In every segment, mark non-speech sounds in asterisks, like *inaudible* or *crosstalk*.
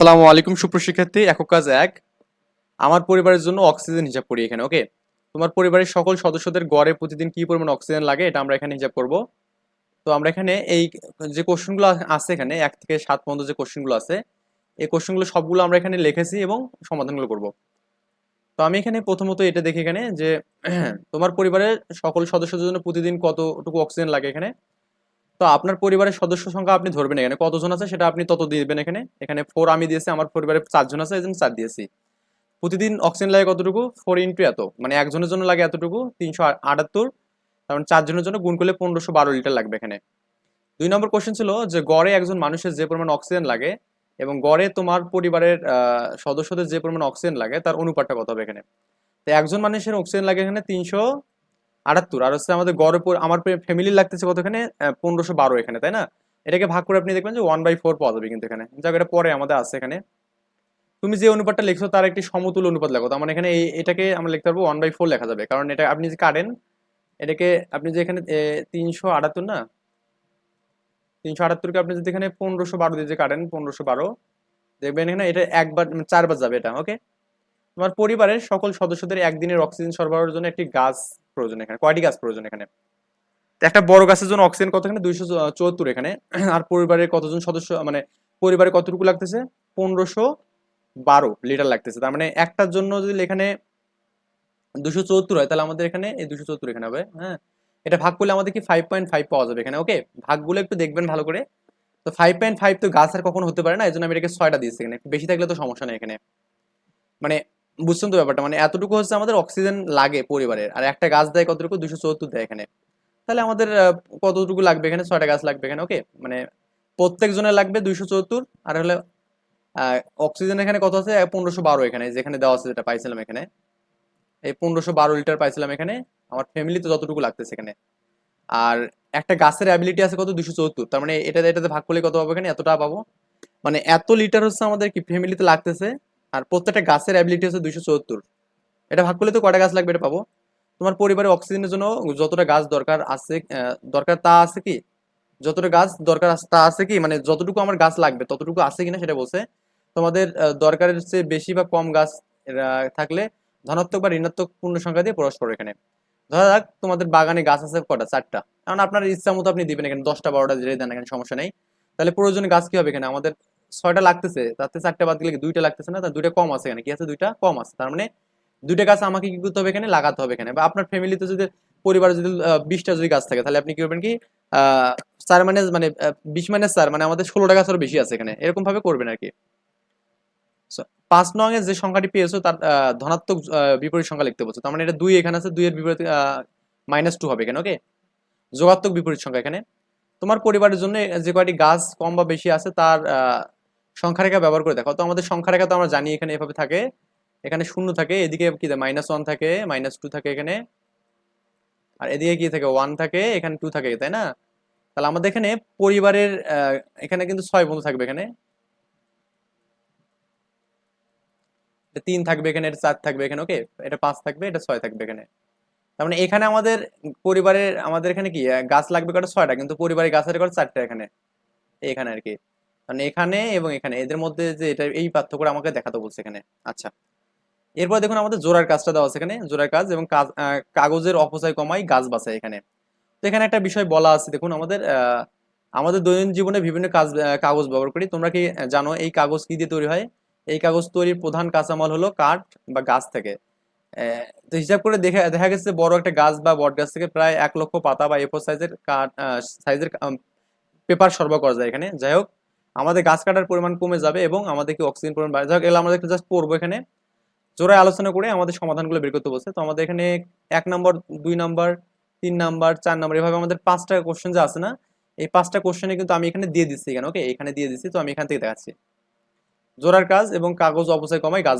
আসসালামু আলাইকুম সুপ্রশিক্ষার্থী একক কাজ এক। আমার পরিবারের জন্য অক্সিজেন হিসাব করি এখানে, ওকে? তোমার পরিবারের সকল সদস্যদের গড়ে প্রতিদিন কি পরিমাণ অক্সিজেন লাগে এটা আমরা এখানে হিসাব করব। তো আমরা এখানে এই যে কোশ্চেনগুলো আছে এখানে, এক থেকে সাত পর্যন্ত যে কোশ্চেনগুলো আছে, এই কোশ্চেনগুলো সবগুলো আমরা এখানে লিখেছি এবং সমাধানগুলো করব। তো আমি এখানে প্রথমত এটা দেখি এখানে যে, তোমার পরিবারের সকল সদস্যদের জন্য প্রতিদিন কতটুকু অক্সিজেন লাগে এখানে? তো আপনার পরিবারের সদস্য সংখ্যা আপনি ধরবেন এখানে। কতজন আছে সেটা আপনি তত দিবেন এখানে। এখানে ফোর আমি দিয়েছি, আমার পরিবারে চারজন আছে, এই জন্য চার দিয়েছি। প্রতিদিন অক্সিজেন লাগে কতটুকু? ফোর ইন্টু এত। মানে একজনের জন্য লাগে এতটুকু, তিনশো আটাত্তর। তার মানে চারজনের জন্য গুণ করলে পনেরোশো বারো লিটার লাগবে এখানে। দুই নম্বর কোশ্চেন ছিল যে গড়ে একজন মানুষের যে পরিমাণ অক্সিজেন লাগে এবং গড়ে তোমার পরিবারের সদস্যদের যে পরিমাণ অক্সিজেন লাগে তার অনুপাতটা কত হবে এখানে? তো একজন মানুষের অক্সিজেন লাগে এখানে তিনশো আটাত্তর। আর হচ্ছে আমাদের গড়ে আমার ফ্যামিলির লাগতেছে কত এখানে পনেরোশো বারো এখানে, তাই না? এটাকে ভাগ করে আপনি দেখবেন যে ওয়ান বাই ফোর পাওয়া যাবে কিন্তু এখানে। যাক, এটা পরে আমাদের আছে এখানে। তুমি যে অনুপাতটা লিখছো তার একটি সমতুল অনুপাত লেখো। তার মানে এখানে এটাকে আমরা লিখতে পারব ওয়ান বাই ফোর লেখা যাবে। কারণ এটা আপনি যে কাটেন, এটাকে আপনি যে এখানে তিনশো আটাত্তর না? তিনশো আটাত্তরকে আপনি যদি এখানে পনেরোশো বারো দিয়ে যে কাটেন, পনেরোশো বারো, দেখবেন এখানে এটা একবার মানে চারবার যাবে এটা ওকে তোমার পরিবারের সকল সদস্যদের একদিনের অক্সিজেন সরবরাহের জন্য একটি গাছ প্রয়োজন এখানে, কয়টি গাছ প্রয়োজন এখানে? একটা বড় গাছের জন্য অক্সিজেন কত এখানে? দুইশো চুয়াত্তর এখানে। *clears throat* আর পরিবারের কতজন সদস্য মানে পরিবারে কতটুকু লাগতেছে? পনেরোশো বারো লিটার লাগতেছে। তার মানে একটার জন্য যদি এখানে দুশো চুয়াত্তর হয়, তাহলে আমাদের এখানে এই দুশো চুয়াত্তর এখানে হবে হ্যাঁ? এটা ভাগ করলে আমাদের কি ফাইভ পয়েন্ট ফাইভ পাওয়া যাবে এখানে ওকে ভাগগুলো একটু দেখবেন ভালো করে। তো ফাইভ পয়েন্ট ফাইভ তো গাছ আর কখনো হতে পারে না এই জন্য আমি এটাকে ছয়টা দিয়েছি এখানে। বেশি থাকলে তো সমস্যা নেই এখানে। মানে বুঝছেন তো ব্যাপারটা? মানে এতটুকু হচ্ছে আমাদের অক্সিজেন লাগে পরিবারের। আর একটা গাছ দেয় কতটুকু? দুশো চুয়াত্তর দেয় এখানে। তাহলে আমাদের কতটুকু লাগবে এখানে? ছয়টা গাছ লাগবে এখানে ওকে মানে প্রত্যেক জনের লাগবে দুইশো চুয়াত্তর। আর হলে অক্সিজেন এখানে কত আছে? পনেরোশো বারো এখানে, যেখানে দেওয়া আছে যেটা পাইছিলাম এখানে। এই পনেরোশো বারো লিটার পাইছিলাম এখানে। আমার ফ্যামিলিতে যতটুকু লাগতেছে এখানে। আর একটা গাছের অ্যাবিলিটি আছে কত? দুশো চুয়াত্তর। তার মানে এটা, এটাতে ভাগ করলে কত পাবো এখানে? এতটা পাবো। মানে এত লিটার হচ্ছে আমাদের কি? ফ্যামিলিতে লাগতেছে আর প্রত্যেকটা গাছের অ্যাবিলিটি হচ্ছে দুইশো চুয়াত্তর। এটা ভাগ করলে তো কয়টা গাছ লাগবে এটা পাবো? তোমার পরিবারে অক্সিজেনের জন্য যতটা গাছ দরকার আছে দরকার তা আছে কি? যতটা গাছ দরকার তা আছে কি? মানে যতটুকু আমার গাছ লাগবে, ততটুকু আছে কিনা সেটা বলছে। তোমাদের দরকারের চেয়ে বেশি বা কম গাছ থাকলে ধনাত্মক বা ঋণাত্মক পূর্ণ সংখ্যা দিয়ে প্রকাশ করো এখানে। ধরা যাক, তোমাদের বাগানে গাছ আছে কটা? চারটা। কারণ আপনার ইচ্ছা মতো আপনি দিবেন এখানে দশটা, বারোটা, যেটাই দেন এখানে সমস্যা নেই। তাহলে প্রয়োজনে গাছ কি হবে এখানে? আমাদের ছয়টা লাগতেছে, তাতে চারটা বাদ দিলে দুইটা লাগতেছে না? তার দুইটা কম আছে এখানে। কি আছে? দুইটা কম আছে। তার মানে দুইটা গাছ আমাকে কি করতে হবে এখানে? লাগাতে হবে এখানে। বা আপনার ফ্যামিলিতে যদি, পরিবারে যদি বিশটা যদি গাছ থাকে, তাহলে আপনি কি করবেন কি চার মানে মানে বিশ মানে চার মানে আমাদের ষোলোটা গাছ আরও বেশি আছে এখানে। এরকম ভাবে করবেন আর কি। পাঁচ নং এর যে সংখ্যাটি পেয়েছ, তার ধনাত্মক বিপরীত সংখ্যা লিখতে বলছো। তার মানে এটা দুই এখানে আছে দুইয়ের বিপরীত মাইনাস টু হবে এখানে ওকে যোগাত্মক বিপরীত সংখ্যা এখানে। তোমার পরিবারের জন্য যে কয়টি গাছ কম বা বেশি আছে, তার সংখ্যা রেখা ব্যবহার করে দেখো তো আমাদের সংখ্যা রেখা তো আমরা জানি এখানে এভাবে থাকে। এখানে শূন্য থাকে, এদিকে কি মাইনাস ওয়ান থাকে মাইনাস টু থাকে এখানে। আর এদিকে কি থাকে? ওয়ান থাকে, এখানে টু থাকে, তাই না? তাহলে আমাদের এখানে পরিবারের এখানে কিন্তু ছয় বন্ধু থাকবে এখানে। তিন থাকবে এখানে, এটা চার থাকবে এখানে ওকে এটা পাঁচ থাকবে, এটা ছয় থাকবে এখানে। তার মানে এখানে আমাদের পরিবারের, আমাদের এখানে কি গাছ লাগবে কটা? ছয়টা, কিন্তু পরিবারের গাছের কটা? চারটা এখানে। এখানে আর কি। মানে এখানে এবং এখানে। এদের মধ্যে যে এটা, এই পার্থক্যটা আমাকে দেখাতে বলছে এখানে। আচ্ছা। এরপর দেখুন আমাদের জোড়ার কাজটা দেওয়া আছে এখানে, জোড়ার কাজ এবং কাগজের অপচয় কমাই গাছ বাঁচায় এখানে। তো এখানে একটা বিষয় বলা আছে, দেখুন আমাদের আমাদের দৈনন্দিন জীবনে বিভিন্ন কাজ কাগজ ব্যবহার করি। তোমরা কি জানো এই কাগজ কি দিয়ে তৈরি হয়? এই কাগজ তৈরির প্রধান কাঁচামাল হলো কাঠ বা গাছ থেকে। তো হিসাব করে দেখে, দেখা গেছে বড় একটা গাছ বা বট গাছ থেকে প্রায় এক লক্ষ পাতা বা এফোর সাইজের কাঠ সাইজের পেপার সরবরাহ করা যায় এখানে। যাই হোক আমাদের গাছ কাটার পরিমাণ কমে যাবে এবং আমাদের কি অক্সিজেন পরিমাণ বাড়ে যাই হোক এগুলো আমাদের জাস্ট পড়ব এখানে। জোড়ায় আলোচনা করে আমাদের সমাধানগুলো বের করতে বলছে। তো আমাদের এখানে এক নম্বর দুই নম্বর তিন নাম্বার চার নাম্বার এভাবে আমাদের পাঁচটা কোশ্চেন যে আছে না, এই পাঁচটা কোশ্চেনে কিন্তু আমি এখানে দিয়ে দিচ্ছি এখানে ওকে এখানে দিয়ে দিচ্ছি, তো আমি এখান থেকে দেখাচ্ছি। জোড়ার কাজ এবং কাগজ অপচয় কমাই গাছ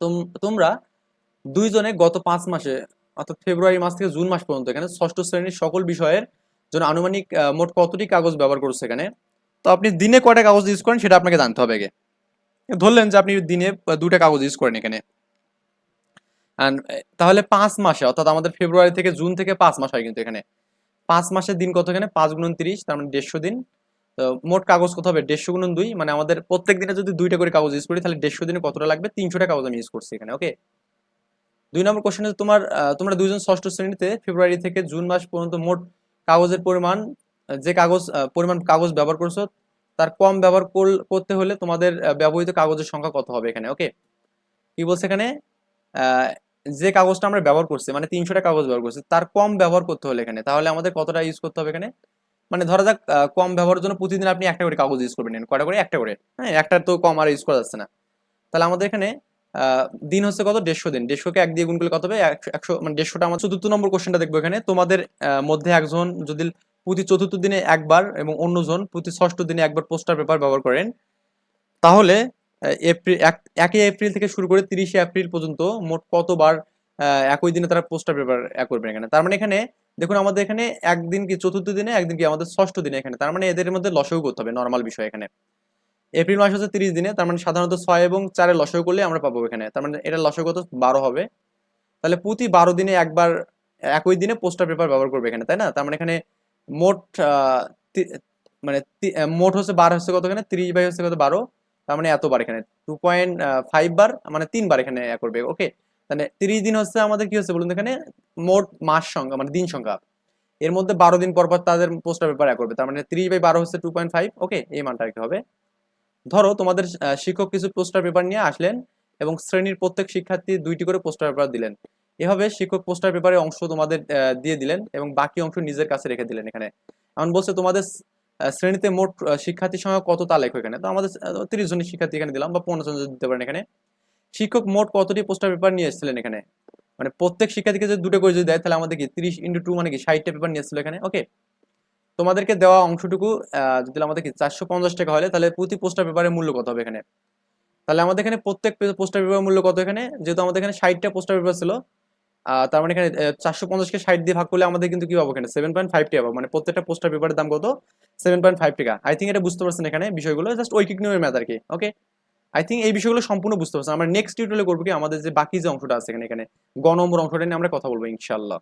তোম- তোমরা দুইজনে গত পাঁচ মাসে, অর্থাৎ ফেব্রুয়ারি মাস থেকে জুন মাস পর্যন্ত এখানে ষষ্ঠ শ্রেণির সকল বিষয়ের জন্য আনুমানিক মোট কতটি কাগজ ব্যবহার করছে এখানে? তো আপনি দিনে কয়টা কাগজ ইউজ করেন সেটা আপনাকে জানতে হবে আগে। ধরলেন যে আপনি দিনে দুটা কাগজ ইউজ করেন এখানে। তাহলে পাঁচ মাসে, অর্থাৎ আমাদের ফেব্রুয়ারি থেকে জুন থেকে পাঁচ মাস হয় কিন্তু এখানে। পাঁচ মাসের দিন কত এখানে? পাঁচ গুণন তিরিশ, তার মানে দেড়শো দিন। তো মোট কাগজ কত হবে? দেড়শো গুণন দুই মানে আমাদের প্রত্যেক দিনে যদি দুইটা করে কাগজ ইউজ করি, তাহলে দেড়শো দিনে কতটা লাগবে? তিনশোটা কাগজ আমি ইউজ করছি এখানে ওকে দুই নম্বর কোশ্চেন তোমার তোমরা দুইজন ষষ্ঠ শ্রেণীতে ফেব্রুয়ারি থেকে জুন মাস পর্যন্ত মোট কাগজের পরিমাণ যে কাগজ পরিমাণ কাগজ ব্যবহার করছ, তার কম ব্যবহার কর- করতে হলে তোমাদের ব্যবহৃত কাগজের সংখ্যা কত হবে এখানে ওকে কি বলছে এখানে? যে কাগজটা আমরা ব্যবহার করছি মানে তিনশোটা কাগজ ব্যবহার করছি, তার কম ব্যবহার করতে হলে এখানে, তাহলে আমাদের কতটা ইউজ করতে হবে এখানে? মানে ধরা যাক কম ব্যবহারের জন্য প্রতিদিন আপনি একটা করে কাগজ ইউজ করবেন কটা করে? একটা করে হ্যাঁ? একটা তো কম আর ইউজ করা যাচ্ছে না। তাহলে আমাদের এখানে দিন হচ্ছে কত? দেড়শো দিন, দেড়শোকে এক দিয়ে গুণ করলে কত হবে? একশো মানে দেড়শোটা আমার চতুর্থ নম্বর কোশ্চেনটা দেখব এখানে। তোমাদের মধ্যে একজন যদি প্রতি চতুর্থ দিনে একবার এবং অন্যজন প্রতি ষষ্ঠ দিনে একবার পোস্টার পেপার ব্যবহার করেন। তাহলে এপ্রিল এক- একই এপ্রিল থেকে শুরু করে তিরিশে এপ্রিল পর্যন্ত মোট কতবার একই দিনে তারা পোস্টার পেপার করবেন এখানে? তার মানে এখানে, দেখুন আমাদের এখানে একদিন কি চতুর্থ দিনে, একদিন কি আমাদের ষষ্ঠ দিনে এখানে। তার মানে এদের মধ্যে লসও করতে হবে নর্মাল বিষয় এখানে। এপ্রিল মাস হচ্ছে তিরিশ দিনে, তার মানে সাধারণত ছয় এবং চারের লসও করলে আমরা পাবো এখানে। তার মানে এটা লসও কত? বারো হবে। তাহলে প্রতি বারো দিনে একবার, একই দিনে পোস্টার পেপার ব্যবহার করবে এখানে, তাই না? তার মানে এখানে মোট মানে মোট হচ্ছে বার হচ্ছে কত এখানে? তিরিশ বাই হচ্ছে কত? বারো। তার মানে এতবার এখানে। টু বার মানে তিনবার এখানে করবে। ওকে তাহলে তিরিশ দিন হচ্ছে আমাদের কি হচ্ছে বলুন এখানে? মোট মাস সংখ্যা মানে দিন সংখ্যা। এর মধ্যে বারো দিন পর পর তাদের পোস্টার পেপার করবে। তার মানে তিরিশ বাই বারো হচ্ছে টু পয়েন্ট ফাইভ ওকে এই মানটা আর কি হবে। ধরো তোমাদের শিক্ষক কিছু পোস্টার পেপার নিয়ে আসলেন এবং শ্রেণির প্রত্যেক শিক্ষার্থী দুইটি করে পোস্টার পেপার দিলেন। এভাবে শিক্ষক পোস্টার পেপারের অংশ তোমাদের দিয়ে দিলেন এবং বাকি অংশ নিজের কাছে রেখে দিলেন এখানে। এমন বলছে তোমাদের শ্রেণীতে মোট শিক্ষার্থীর সংখ্যা কত তা লেখো এখানে। তো আমাদের তিরিশ জন শিক্ষার্থী এখানে দিলাম বা পনেরো জন দিতে পারেন এখানে। শিক্ষক মোট কতটি পোস্টার পেপার নিয়ে এসেছিলেন এখানে? মানে প্রত্যেক শিক্ষার্থীকে যদি দুটো করে যদি দেয়, তাহলে আমাদের কি তিরিশ ইন্টু টু মানে কি ষাটটা পেপার নিয়ে এসেছিল এখানে? ওকে তোমাদেরকে দেওয়া অংশটুকু যদি আমাদের কি চারশো পঞ্চাশ টাকা হলে, তাহলে প্রতি পোস্টার পেপারের মূল্য কত হবে এখানে? তাহলে আমাদের এখানে প্রত্যেক পোস্টার পেপারের মূল্য কত এখানে? যেহেতু আমাদের এখানে ষাটটা পোস্টার পেপার ছিল তার মানে এখানে চারশো পঞ্চাশকে ষাট দিয়ে ভাগ করলে আমাদের কিন্তু কি পাবো এখানে? সেভেন পয়েন্ট ফাইভ টাকা মানে প্রত্যেকটা পোস্টার পেপারের দাম কত? সেভেন পয়েন্ট ফাইভ টাকা। আই থিঙ্ক এটা বুঝতে পারছেন এখানে বিষয়গুলো। জাস্ট ঐকিক নিয়মের ম্যাথ আর কি ওকে আই থিঙ্ক এই বিষয়গুলো সম্পূর্ণ বুঝতে পারছেন। আমরা নেক্সট টিউটোরিয়ালে করব কি? আমাদের যে বাকি যে অংশটা আছে এখানে এখানে গ অংশটা নিয়ে আমরা কথা বলব ইনশাল্লাহ